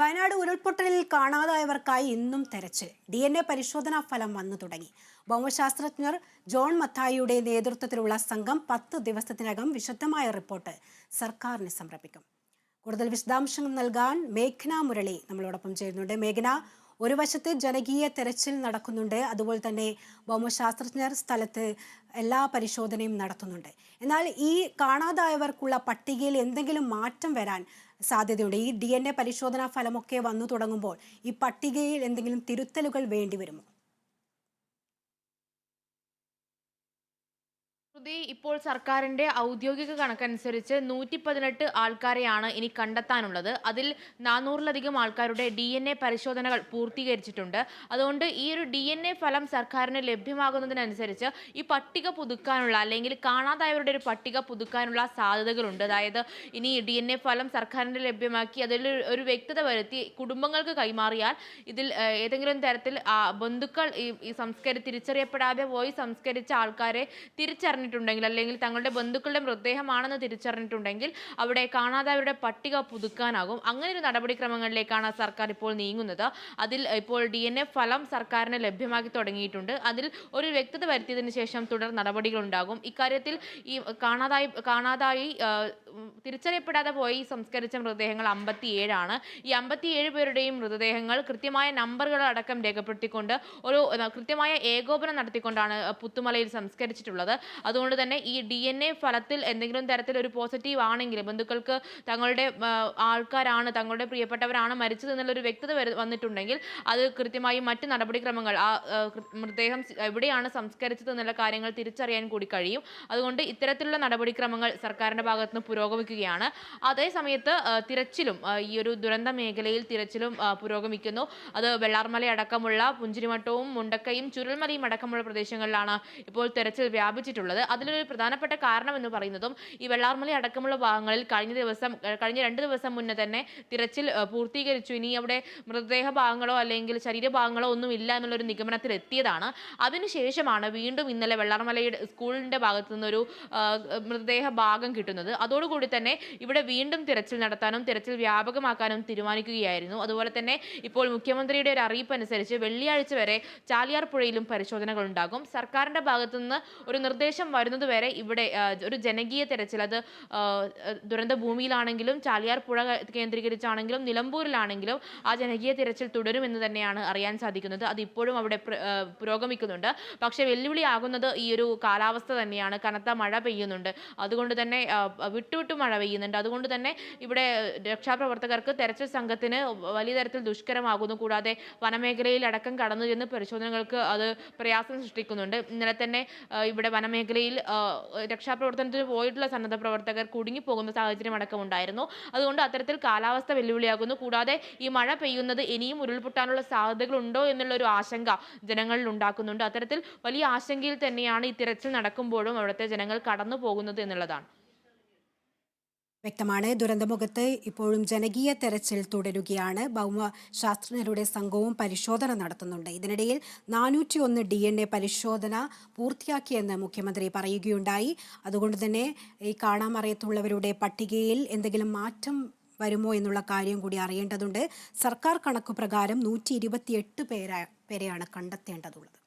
വയനാട് ഉരുൾപൊട്ടലിൽ കാണാതായവർക്കായി ഇന്നും തെരച്ചിൽ. ഡി എൻ എ പരിശോധനാ ഫലം വന്നു തുടങ്ങി. ഭൗമശാസ്ത്രജ്ഞർ ജോൺ മത്തായിയുടെ നേതൃത്വത്തിലുള്ള സംഘം പത്ത് ദിവസത്തിനകം വിശദമായ റിപ്പോർട്ട് സർക്കാരിന് സമർപ്പിക്കും. കൂടുതൽ വിശദാംശങ്ങൾ നൽകാൻ മേഘന മുരളി നമ്മളോടൊപ്പം ചേരുന്നുണ്ട്. മേഘന ഒരു വശത്ത് ജനകീയ തെരച്ചിൽ നടക്കുന്നുണ്ട് അതുപോലെ തന്നെ ഭൗമശാസ്ത്രജ്ഞർ സ്ഥലത്ത് എല്ലാ പരിശോധനയും നടത്തുന്നുണ്ട്. എന്നാൽ ഈ കാണാതായവർക്കുള്ള പട്ടികയിൽ എന്തെങ്കിലും മാറ്റം വരാൻ സാധ്യതയുണ്ട്? ഈ ഡി പരിശോധനാ ഫലമൊക്കെ വന്നു തുടങ്ങുമ്പോൾ ഈ പട്ടികയിൽ എന്തെങ്കിലും തിരുത്തലുകൾ വേണ്ടിവരുമോ ശ്രുതി ഇപ്പോൾ സർക്കാരിന്റെ ഔദ്യോഗിക കണക്കനുസരിച്ച് നൂറ്റി പതിനെട്ട് ആൾക്കാരെയാണ് ഇനി കണ്ടെത്താനുള്ളത്. അതിൽ നാനൂറിലധികം ആൾക്കാരുടെ ഡി എൻ എ പരിശോധനകൾ പൂർത്തീകരിച്ചിട്ടുണ്ട്. അതുകൊണ്ട് ഈ ഒരു ഡി എൻ എ ഫലം സർക്കാരിന് ലഭ്യമാകുന്നതിനനുസരിച്ച് ഈ പട്ടിക പുതുക്കാനുള്ള അല്ലെങ്കിൽ കാണാതായവരുടെ ഒരു പട്ടിക പുതുക്കാനുള്ള സാധ്യതകളുണ്ട്. അതായത് ഇനി ഡി എൻ എ ഫലം സർക്കാരിന് ലഭ്യമാക്കി അതിൽ ഒരു വ്യക്തത വരുത്തി കുടുംബങ്ങൾക്ക് കൈമാറിയാൽ ഇതിൽ ഏതെങ്കിലും തരത്തിൽ ബന്ധുക്കൾ ഈ സംസ്കാരം തിരിച്ചറിയപ്പെടാതെ പോയി സംസ്കരിച്ച ആൾക്കാരെ തിരിച്ചറിഞ്ഞിട്ടുണ്ടെങ്കിൽ അല്ലെങ്കിൽ തങ്ങളുടെ ബന്ധുക്കളുടെ മൃതദേഹമാണെന്ന് തിരിച്ചറിഞ്ഞിട്ടുണ്ടെങ്കിൽ അവിടെ കാണാതായവരുടെ പട്ടിക പുതുക്കാനാകും. അങ്ങനെ ഒരു നടപടിക്രമങ്ങളിലേക്കാണ് സർക്കാർ ഇപ്പോൾ നീങ്ങുന്നത്. അതിൽ ഇപ്പോൾ ഡി എൻ എ ഫലം സർക്കാരിന് ലഭ്യമാക്കി തുടങ്ങിയിട്ടുണ്ട്. അതിൽ ഒരു വ്യക്തത വരുത്തിയതിന് ശേഷം തുടർ നടപടികളുണ്ടാകും. ഇക്കാര്യത്തിൽ ഈ കാണാതായി കാണാതായി തിരിച്ചറിയപ്പെടാതെ പോയി സംസ്കരിച്ച മൃതദേഹങ്ങൾ അമ്പത്തിയേഴാണ്. ഈ അമ്പത്തിയേഴ് പേരുടെയും മൃതദേഹങ്ങൾ കൃത്യമായ നമ്പറുകൾ അടക്കം രേഖപ്പെടുത്തിക്കൊണ്ട് ഒരു കൃത്യമായ ഏകോപനം നടത്തിക്കൊണ്ടാണ് പുത്തുമലയിൽ സംസ്കരിച്ചിട്ടുള്ളത്. അതുകൊണ്ട് തന്നെ ഈ ഡി എൻ എ ഫലത്തിൽ എന്തെങ്കിലും തരത്തിൽ ഒരു പോസിറ്റീവ് ആണെങ്കിൽ ബന്ധുക്കൾക്ക് തങ്ങളുടെ ആൾക്കാരാണ് തങ്ങളുടെ പ്രിയപ്പെട്ടവരാണ് മരിച്ചത് എന്നുള്ളൊരു വ്യക്തത വന്നിട്ടുണ്ടെങ്കിൽ അത് കൃത്യമായി മറ്റ് നടപടിക്രമങ്ങൾ ആ മൃതദേഹം എവിടെയാണ് സംസ്കരിച്ചത് എന്നുള്ള കാര്യങ്ങൾ തിരിച്ചറിയാൻ കൂടി കഴിയും. അതുകൊണ്ട് ഇത്തരത്തിലുള്ള നടപടിക്രമങ്ങൾ സർക്കാരിന്റെ ഭാഗത്തുനിന്ന് പുരോഗമിക്കുകയാണ്. അതേ സമയത്ത് ആ, തിരച്ചിലും ഈ ഒരു ദുരന്ത മേഖലയിൽ തിരച്ചിലും പുരോഗമിക്കുന്നു. അത് വെള്ളാർമല അടക്കമുള്ള പുഞ്ചിരിമട്ടവും മുണ്ടക്കയും ചുരുൾമലയും അടക്കമുള്ള പ്രദേശങ്ങളിലാണ് ഇപ്പോൾ തിരച്ചിൽ വ്യാപിച്ചിട്ടുള്ളത്. അതിലൊരു പ്രധാനപ്പെട്ട കാരണം എന്ന് പറയുന്നതും ഈ വെള്ളാർമല അടക്കമുള്ള ഭാഗങ്ങളിൽ കഴിഞ്ഞ ദിവസം കഴിഞ്ഞ രണ്ട് ദിവസം മുന്നേ തന്നെ തിരച്ചിൽ പൂർത്തീകരിച്ചു. ഇനി അവിടെ മൃതദേഹ ഭാഗങ്ങളോ അല്ലെങ്കിൽ ശരീരഭാഗങ്ങളോ ഒന്നും ഇല്ല എന്നുള്ളൊരു നിഗമനത്തിൽ എത്തിയതാണ്. അതിനുശേഷമാണ് വീണ്ടും ഇന്നലെ വെള്ളാർമലയുടെ സ്കൂളിന്റെ ഭാഗത്തു നിന്നൊരു മൃതദേഹ ഭാഗം കിട്ടുന്നത്. അതോടുകൂടി തന്നെ ഇവിടെ വീണ്ടും തിരച്ചിൽ നടത്താനും തിരച്ചിൽ വ്യാപകമാക്കാനും തീരുമാനിക്കുകയായിരുന്നു. അതുപോലെ തന്നെ ഇപ്പോൾ മുഖ്യമന്ത്രിയുടെ ഒരു അറിയിപ്പ് അനുസരിച്ച് വെള്ളിയാഴ്ച വരെ ചാലിയാർ പുഴയിലും പരിശോധനകൾ ഉണ്ടാകും സർക്കാരിന്റെ ഭാഗത്തുനിന്ന് ഒരു നിർദ്ദേശം വരുന്നത് വരെ ഇവിടെ ഒരു ജനകീയ തെരച്ചിൽ അത് ദുരന്ത ഭൂമിയിലാണെങ്കിലും ചാലിയാർ പുഴ കേന്ദ്രീകരിച്ചാണെങ്കിലും നിലമ്പൂരിലാണെങ്കിലും ആ ജനകീയ തിരച്ചിൽ തുടരുമെന്ന് തന്നെയാണ് അറിയാൻ സാധിക്കുന്നത്. അത് ഇപ്പോഴും അവിടെ പുരോഗമിക്കുന്നുണ്ട്. പക്ഷേ വെല്ലുവിളിയാകുന്നത് ഈ ഒരു കാലാവസ്ഥ തന്നെയാണ്. കനത്ത മഴ പെയ്യുന്നുണ്ട്. അതുകൊണ്ട് തന്നെ വിട്ടുവിട്ട് മഴ പെയ്യുന്നുണ്ട്. അതുകൊണ്ട് തന്നെ ഇവിടെ രക്ഷാപ്രവർത്തകർക്ക് തെരച്ചിൽ സംഘത്തിന് വലിയ തരത്തിൽ ദുഷ്കരമാകുന്നു. കൂടാതെ വനമേഖലയിൽ അടക്കം കടന്നു ചെന്ന് പരിശോധനകൾക്ക് അത് പ്രയാസം സൃഷ്ടിക്കുന്നുണ്ട്. ഇന്നലെ തന്നെ ഇവിടെ വനമേഖലയിൽ ആ, രക്ഷാപ്രവർത്തനത്തിന് പോയിട്ടുള്ള സന്നദ്ധ പ്രവർത്തകർ കുടുങ്ങിപ്പോകുന്ന സാഹചര്യം അടക്കം ഉണ്ടായിരുന്നു. അതുകൊണ്ട് അത്തരത്തിൽ കാലാവസ്ഥ വെല്ലുവിളിയാകുന്നു. കൂടാതെ ഈ മഴ പെയ്യുന്നത് ഇനിയും ഉരുൾപൊട്ടാനുള്ള സാധ്യതകളുണ്ടോ എന്നുള്ള ഒരു ആശങ്ക ജനങ്ങളിൽ ഉണ്ടാക്കുന്നുണ്ട്. അത്തരത്തിൽ വലിയ ആശങ്കയിൽ തന്നെയാണ് ഈ തിരച്ചിൽ നടക്കുമ്പോഴും അവിടുത്തെ ജനങ്ങൾ കടന്നു പോകുന്നത് എന്നുള്ളതാണ്. വ്യക്തമാണ്. ദുരന്തമുഖത്ത് ഇപ്പോഴും ജനകീയ തെരച്ചിൽ തുടരുകയാണ്. ഭൗമശാസ്ത്രജ്ഞരുടെ സംഘവും പരിശോധന നടത്തുന്നുണ്ട്. ഇതിനിടയിൽ നാനൂറ്റി ഒന്ന് ഡി എൻ എ പരിശോധന പൂർത്തിയാക്കിയെന്ന് മുഖ്യമന്ത്രി പറയുകയുണ്ടായി. അതുകൊണ്ട് തന്നെ ഈ കാണാമറിയത്തുള്ളവരുടെ പട്ടികയിൽ എന്തെങ്കിലും മാറ്റം വരുമോ എന്നുള്ള കാര്യം കൂടി അറിയേണ്ടതുണ്ട്. സർക്കാർ കണക്കു പ്രകാരം നൂറ്റി ഇരുപത്തിയെട്ട് പേരാ പേരെയാണ് കണ്ടെത്തേണ്ടതുള്ളത്.